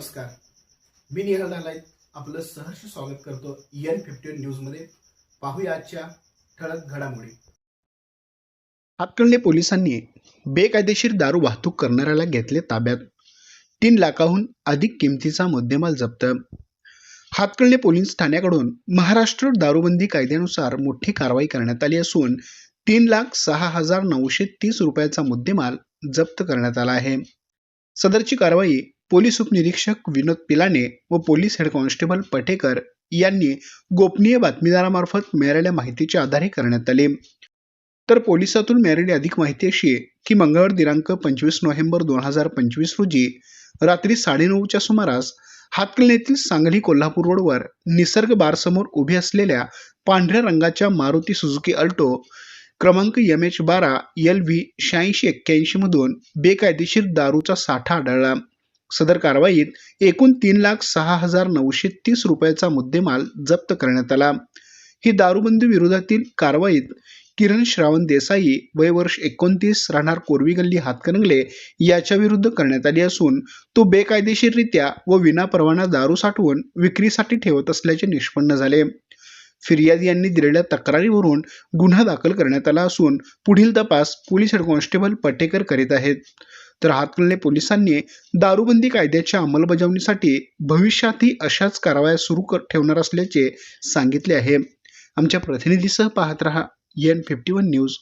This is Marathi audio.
नमस्कार. मी निहाल नालायत आपलं सहर्ष स्वागत करतो एन फिफ्टी न्यूजमध्ये. पाहूया आजच्या ठळक घडामोडी. हातकंडे पोलिसांनी बेकायदेशीर दारू वाहतूक करणाऱ्याला घेतले ताब्यात. तीन लाखाहून अधिक किमतीचा मुद्देमाल जप्त. हातकणंगले पोलीस ठाण्याकडून महाराष्ट्र दारूबंदी कायद्यानुसार मोठी कारवाई करण्यात आली असून तीन लाख सहा हजार नऊशे तीस रुपयाचा मुद्देमाल जप्त करण्यात आला आहे. सदरची कारवाई पोलीस उपनिरीक्षक विनोद पिलाने व पोलीस हेड कॉन्स्टेबल पटेकर यांनी गोपनीय बातमीदारामार्फत मिळालेल्या माहितीच्या आधारे करण्यात आले. तर पोलिसातून मिळालेली अधिक माहिती अशी आहे की मंगळवार दिनांक पंचवीस नोव्हेंबर दोन हजार पंचवीस रोजी रात्री साडेनऊच्या सुमारास हातकल येथील सांगली कोल्हापूर रोडवर निसर्ग बारसमोर उभी असलेल्या पांढऱ्या रंगाच्या मारुती सुझुकी अल्टो क्रमांक एम एच बारा एल व्ही शहाऐंशी एक्क्याऐंशी मधून बेकायदेशीर दारूचा साठा आढळला. सदर कारवाईत एकूण तीन लाख सहा हजार नऊशे तीस रुपयाचा मुद्देमाल जप्त करण्यात आला. ही दारूबंदी विरोधातील कारवाईत किरण श्रावण देसाई वय वर्ष एकोणतीस राहणार कोरवी गल्ली हातकणंगले याच्या विरुद्ध करण्यात आली असून तो बेकायदेशीररित्या व विनापरवाना दारू साठवून विक्रीसाठी ठेवत असल्याचे निष्पन्न झाले. फिर्यादी यांनी दिलेल्या तक्रारीवरून गुन्हा दाखल करण्यात आला असून पुढील तपास पोलीस हेड कॉन्स्टेबल पटेकर करीत आहेत. तर हातकणले पोलिसांनी दारूबंदी कायद्याच्या अंमलबजावणीसाठी भविष्यातही अशाच कारवाया सुरू कर- ठेवणार असल्याचे सांगितले आहे. आमच्या प्रतिनिधीसह पाहत रहा. N fifty one news